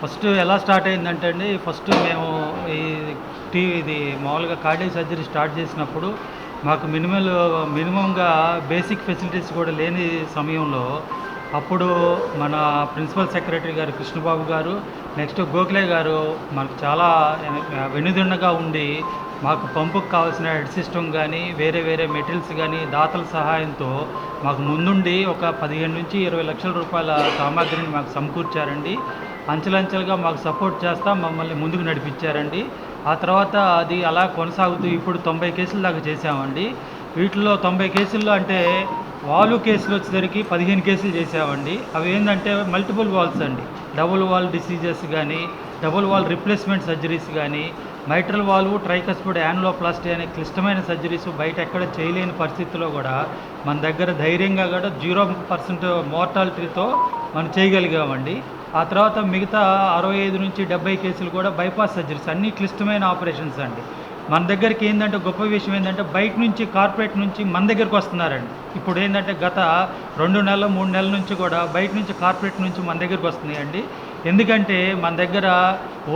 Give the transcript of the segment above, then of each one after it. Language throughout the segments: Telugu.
ఫస్ట్ ఎలా స్టార్ట్ అయిందంటే అండి ఫస్ట్ మేము ఈ టీ ఇది మామూలుగా కార్డియక్ సర్జరీ స్టార్ట్ చేసినప్పుడు మాకు మినిమల్ మినిమంగా బేసిక్ ఫెసిలిటీస్ కూడా లేని సమయంలో అప్పుడు మన ప్రిన్సిపల్ సెక్రటరీ గారు కృష్ణబాబు గారు నెక్స్ట్ గోఖలే గారు మనకు చాలా వెనుదిండగా ఉండి మాకు పంపుకు కావాల్సిన హెడ్ సిస్టమ్ కానీ వేరే వేరే మెటీరియల్స్ కానీ దాతల సహాయంతో మాకు ముందుండి ఒక పదిహేను నుంచి ఇరవై లక్షల రూపాయల సామాగ్రిని మాకు సమకూర్చారండి. అంచెలంచెలుగా మాకు సపోర్ట్ చేస్తా మమ్మల్ని ముందుకు నడిపించారండి. ఆ తర్వాత అది అలా కొనసాగుతూ ఇప్పుడు తొంభై కేసుల దాకా చేసామండి వీటిలో తొంభై కేసుల్లో అంటే వాలు కేసులు వచ్చేసరికి పదిహేను కేసులు చేసామండి అవి ఏంటంటే మల్టిపుల్ వాల్స్ అండి. డబుల్ వాల్ డిసీజెస్ కానీ డబుల్ వాల్ రిప్లేస్మెంట్ సర్జరీస్ కానీ మైట్రల్ వాల్వ్ ట్రైకస్పుడ్ యాన్లోప్లాస్టీ అనే క్లిష్టమైన సర్జరీస్ బయట ఎక్కడ చేయలేని పరిస్థితిలో కూడా మన దగ్గర ధైర్యంగా కూడా జీరో పర్సెంట్ మోర్టాలిటీతో మనం చేయగలిగామండి. ఆ తర్వాత మిగతా అరవై ఐదు నుంచి డెబ్బై కేసులు కూడా బైపాస్ సర్జరీస్ అన్ని క్లిష్టమైన ఆపరేషన్స్ అండి. మన దగ్గరికి ఏంటంటే గొప్ప విషయం ఏంటంటే బయట నుంచి కార్పొరేట్ నుంచి మన దగ్గరికి వస్తున్నారండి. ఇప్పుడు ఏంటంటే గత రెండు నెలలు మూడు నెలల నుంచి కూడా బయట నుంచి కార్పొరేట్ నుంచి మన దగ్గరికి వస్తున్నాయండి. ఎందుకంటే మన దగ్గర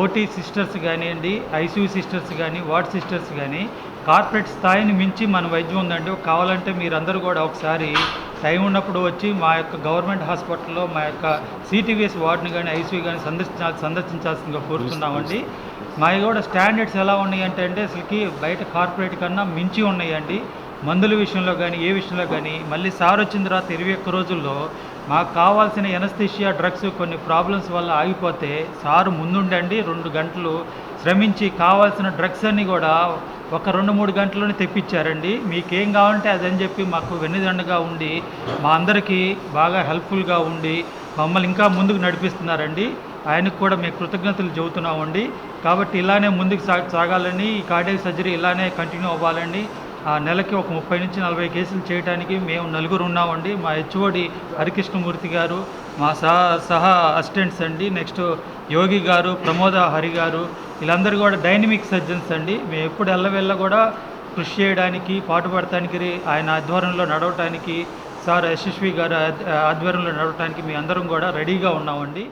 ఓటీ సిస్టర్స్ కానివ్వండి ఐసీయూ సిస్టర్స్ కానీ వార్డ్ సిస్టర్స్ కానీ కార్పొరేట్ స్థాయిని మించి మన వైద్యం ఉందండి. కావాలంటే మీరందరూ కూడా ఒకసారి టైం ఉన్నప్పుడు వచ్చి మా యొక్క గవర్నమెంట్ హాస్పిటల్లో మా యొక్క సిటీవీఎస్ వార్డుని కానీ ఐసీయూ కానీ సందర్శించా సందర్శించాల్సిందిగా కోరుతున్నామండి. మా కూడా స్టాండర్డ్స్ ఎలా ఉన్నాయంటే అంటే అసలుకి బయట కార్పొరేట్ కన్నా మించి ఉన్నాయండి. మందుల విషయంలో కానీ ఏ విషయంలో కానీ మళ్ళీ సార్ వచ్చిన తర్వాత ఇరవై ఒక్క రోజుల్లో మాకు కావాల్సిన ఎనస్థిషియా డ్రగ్స్ కొన్ని ప్రాబ్లమ్స్ వల్ల ఆగిపోతే సారు ముందుండండి. రెండు గంటలు శ్రమించి కావాల్సిన డ్రగ్స్ అన్నీ కూడా ఒక రెండు మూడు గంటల్లోనే తెప్పించారండి. మీకేం కావాలంటే అదని చెప్పి మాకు వెన్నుదండగా ఉండి మా అందరికీ బాగా హెల్ప్ఫుల్గా ఉండి మమ్మల్ని ఇంకా ముందుకు నడిపిస్తున్నారండి. ఆయనకు కూడా మేము కృతజ్ఞతలు చెబుతున్నామండి. కాబట్టి ఇలానే ముందుకు సాగాలని ఈ కార్డియక్ సర్జరీ ఇలానే కంటిన్యూ అవ్వాలండి. ఆ నెలకి ఒక ముప్పై నుంచి నలభై కేసులు చేయడానికి మేము నలుగురు ఉన్నామండి. మా హెచ్ఓడి హరికృష్ణమూర్తి గారు మా సహా సహా అసిస్టెంట్స్ అండి. నెక్స్ట్ యోగి గారు ప్రమోద హరి గారు వీళ్ళందరూ కూడా డైనమిక్ సర్జన్స్ అండి. మేము ఎప్పుడు ఎల్లవెల్ల కూడా కృషి చేయడానికి పాటుపడటానికి ఆయన ఆధ్వర్యంలో నడవటానికి సార్ యశస్వి గారు ఆధ్వర్యంలో నడవటానికి మీ అందరం కూడా రెడీగా ఉన్నామండి.